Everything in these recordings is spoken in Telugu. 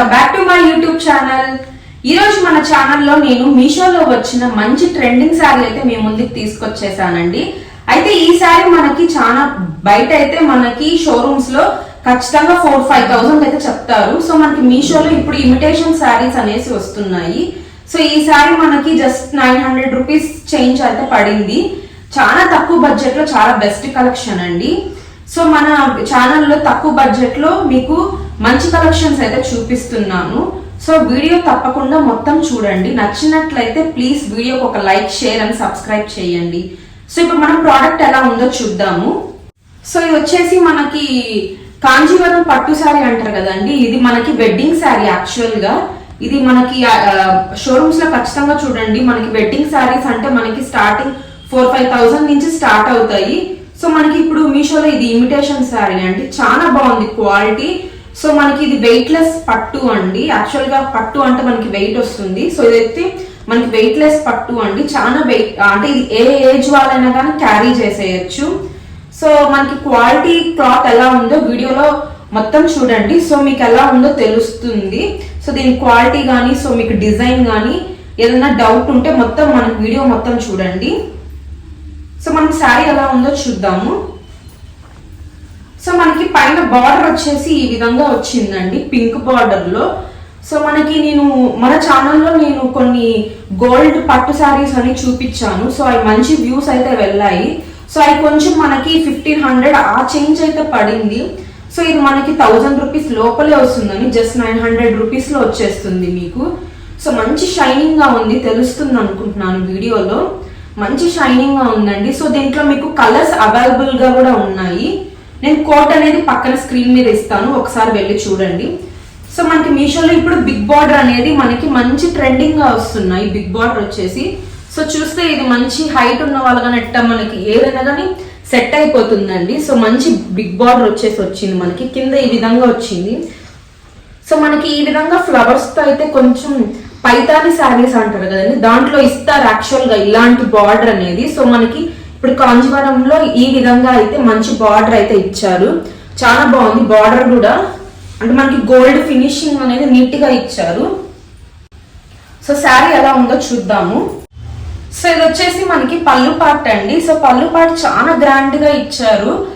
Welcome back to my YouTube channel. ఈ రోజు మన ఛానల్లో నేను మీషోలో వచ్చిన మంచి ట్రెండింగ్ శారీ అయితే మీ ముందుకు తీసుకొచ్చేసానండి. అయితే ఈ శారీ మనకి చాలా బయట అయితే మనకి షోరూమ్స్లో ఖచ్చితంగా ఫోర్ ఫైవ్ థౌసండ్ అయితే చెప్తారు. సో మనకి మీషోలో ఇప్పుడు ఇమిటేషన్ శారీస్ అనేసి వస్తున్నాయి. సో ఈ శారీ మనకి just nine hundred rupees change అయితే పడింది. చాలా తక్కువ బడ్జెట్లో చాలా బెస్ట్ కలెక్షన్ అండి. సో మన ఛానల్లో తక్కువ బడ్జెట్లో మీకు మంచి కలెక్షన్స్ అయితే చూపిస్తున్నాను. సో వీడియో తప్పకుండా మొత్తం చూడండి. నచ్చినట్లయితే ప్లీజ్ వీడియోకి ఒక లైక్ షేర్ అండ్ సబ్స్క్రైబ్ చేయండి. సో ఇప్పుడు మనం ప్రోడక్ట్ ఎలా ఉందో చూద్దాము. సో ఇది వచ్చేసి మనకి కాంజీవరం పట్టు శారీ అంటారు కదండి. ఇది మనకి వెడ్డింగ్ శారీ యాక్చువల్గా. ఇది మనకి షోరూమ్స్లో ఖచ్చితంగా చూడండి. మనకి వెడ్డింగ్ శారీస్ అంటే మనకి స్టార్టింగ్ ఫోర్ ఫైవ్ థౌసండ్ నుంచి స్టార్ట్ అవుతాయి. సో మనకి ఇప్పుడు మీషోలో ఇది ఇమిటేషన్ శారీ అండి. చాలా బాగుంది క్వాలిటీ సో మనకి ఇది వెయిట్ లెస్ పట్టు అండి. యాక్చువల్గా పట్టు అంటే మనకి వెయిట్ వస్తుంది. సో ఇదైతే మనకి వెయిట్ లెస్ పట్టు అండి. చాలా వెయిట్ అంటే ఇది ఏ ఏజ్ వాళ్ళైనా కానీ క్యారీ చేసేయచ్చు. సో మనకి క్వాలిటీ క్లాత్ ఎలా ఉందో వీడియోలో మొత్తం చూడండి. సో మీకు ఎలా ఉందో తెలుస్తుంది. సో దీని క్వాలిటీ కానీ సో మీకు డిజైన్ కానీ ఏదైనా డౌట్ ఉంటే మొత్తం మనకి వీడియో మొత్తం చూడండి. సో మనకి శారీ ఎలా ఉందో చూద్దాము. సో మనకి పైన బార్డర్ వచ్చేసి ఈ విధంగా వచ్చిందండి పింక్ బార్డర్లో సో మనకి నేను మన ఛానల్లో నేను కొన్ని గోల్డ్ పట్టు శారీస్ అని చూపించాను. సో అవి మంచి వ్యూస్ అయితే వెళ్ళాయి. సో అవి కొంచెం మనకి ఫిఫ్టీన్ హండ్రెడ్ ఆ చేంజ్ అయితే పడింది. సో ఇది మనకి థౌజండ్ రూపీస్ లోపలే వస్తుందని జస్ట్ నైన్ హండ్రెడ్ రూపీస్లో వచ్చేస్తుంది మీకు. సో మంచి షైనింగ్గా ఉంది తెలుస్తుంది అనుకుంటున్నాను వీడియోలో. మంచి షైనింగ్గా ఉందండి. సో దీంట్లో మీకు కలర్స్ అవైలబుల్గా కూడా ఉన్నాయి. నేను కోట్ అనేది పక్కన స్క్రీన్ మీద ఇస్తాను ఒకసారి వెళ్ళి చూడండి. సో మనకి మీషోలో ఇప్పుడు బిగ్ బార్డర్ అనేది మనకి మంచి ట్రెండింగ్గా వస్తున్నాయి బిగ్ బార్డర్ వచ్చేసి. సో చూస్తే ఇది మంచి హైట్ ఉన్న వాళ్ళు కానీ మనకి ఏదైనా కానీ సెట్ అయిపోతుందండి. సో మంచి బిగ్ బార్డర్ వచ్చేసి వచ్చింది మనకి కింద ఈ విధంగా వచ్చింది. సో మనకి ఈ విధంగా ఫ్లవర్స్తో అయితే కొంచెం పైతాని శారీస్ అంటారు కదండి దాంట్లో ఇస్తారు యాక్చువల్గా ఇలాంటి బార్డర్ అనేది. సో మనకి ఇప్పుడు కాంజీవరంలో ఈ విధంగా అయితే మంచి బార్డర్ అయితే ఇచ్చారు. చాలా బాగుంది బార్డర్ కూడా. అంటే మనకి గోల్డ్ ఫినిషింగ్ అనేది నీట్గా ఇచ్చారు. సో శారీ ఎలా ఉందో చూద్దాము. సో ఇది వచ్చేసి మనకి పళ్ళు పార్ట్ అండి. సో పళ్ళు పార్ట్ చాలా గ్రాండ్గా ఇచ్చారు.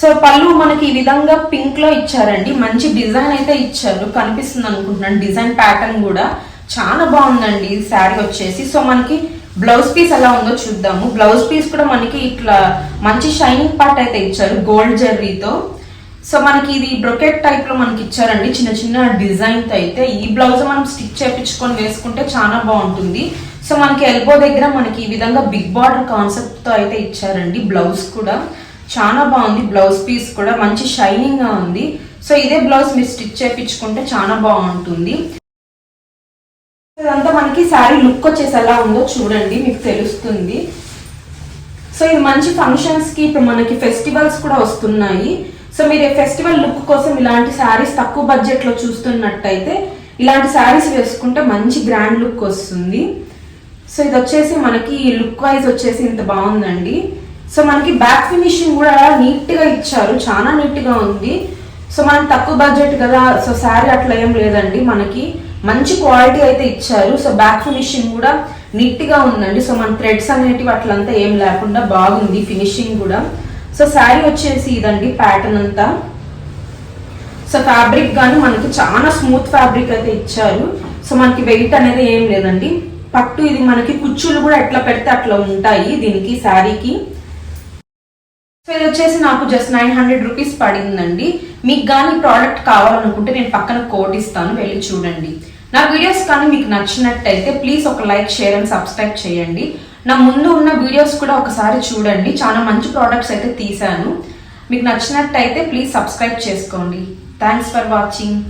సో పళ్ళు మనకి ఈ విధంగా పింక్లో ఇచ్చారండి. మంచి డిజైన్ అయితే ఇచ్చారు. కనిపిస్తుంది అనుకుంటున్నాను. డిజైన్ ప్యాటర్న్ కూడా. చాలా బాగుందండి శారీ వచ్చేసి. సో మనకి బ్లౌజ్ పీస్ ఎలా ఉందో చూద్దాము. బ్లౌజ్ పీస్ కూడా మనకి ఇట్లా మంచి షైనింగ్ పార్ట్ అయితే ఇచ్చారు గోల్డ్ జెర్రీతో. సో మనకి ఇది బ్రొకెట్ టైప్లో మనకి ఇచ్చారండి. చిన్న చిన్న డిజైన్తో అయితే. ఈ బ్లౌజ్ మనం స్టిచ్ చేపించుకొని వేసుకుంటే చాలా బాగుంటుంది. సో మనకి ఎల్బో దగ్గర మనకి ఈ విధంగా బిగ్ బార్డర్ కాన్సెప్ట్తో అయితే ఇచ్చారండి బ్లౌజ్ కూడా. చాలా బాగుంది బ్లౌజ్ పీస్ కూడా. మంచి షైనింగ్గా ఉంది. సో ఇదే బ్లౌజ్ మీరు స్టిచ్ చేపించుకుంటే చాలా బాగుంటుంది. ఇదంతా మనకి శారీ లుక్ వచ్చేసి ఎలా ఉందో చూడండి మీకు తెలుస్తుంది. సో ఇది మంచి ఫంక్షన్స్కి ఇప్పుడు మనకి ఫెస్టివల్స్ కూడా వస్తున్నాయి. సో మీరు ఫెస్టివల్ లుక్ కోసం ఇలాంటి శారీస్ తక్కువ బడ్జెట్లో చూస్తున్నట్టయితే ఇలాంటి శారీస్ వేసుకుంటే మంచి గ్రాండ్ లుక్ వస్తుంది. సో ఇది వచ్చేసి మనకి లుక్ వైజ్ వచ్చేసి ఇంత బాగుందండి. సో మనకి బ్యాక్ ఫినిషింగ్ కూడా నీట్గా ఇచ్చారు. చాలా నీట్గా ఉంది. సో మనం తక్కువ బడ్జెట్ కదా సో శారీ అట్లా ఏం లేదండి. మనకి మంచి క్వాలిటీ అయితే ఇచ్చారు. సో బ్యాక్ ఫినిషింగ్ కూడా నీట్గా ఉందండి. సో మన థ్రెడ్స్ అనేటివి అట్లంతా ఏం లేకుండా బాగుంది ఫినిషింగ్ కూడా. సో శారీ వచ్చేసి ఇదండి ప్యాటర్న్ అంతా. సో ఫ్యాబ్రిక్ కానీ మనకి చాలా స్మూత్ ఫ్యాబ్రిక్ అయితే ఇచ్చారు. సో మనకి వెయిట్ అనేది ఏం లేదండి. పట్టు ఇది మనకి కుచ్చులు కూడా ఎట్లా పెడితే అట్లా ఉంటాయి దీనికి శారీకి. సో ఇది వచ్చేసి నాకు జస్ట్ నైన్ హండ్రెడ్ రూపీస్ పడిందండి. మీకు కానీ ప్రోడక్ట్ కావాలనుకుంటే నేను పక్కన కోట్ ఇస్తాను. వెళ్ళి చూడండి. నా వీడియోస్ కానీ మీకు నచ్చినట్టయితే ప్లీజ్ ఒక లైక్ షేర్ అండ్ సబ్స్క్రైబ్ చేయండి. నా ముందు ఉన్న వీడియోస్ కూడా ఒకసారి చూడండి. చాలా మంచి ప్రోడక్ట్స్ అయితే తీశాను. మీకు నచ్చినట్టయితే ప్లీజ్ సబ్స్క్రైబ్ చేసుకోండి. Thanks for watching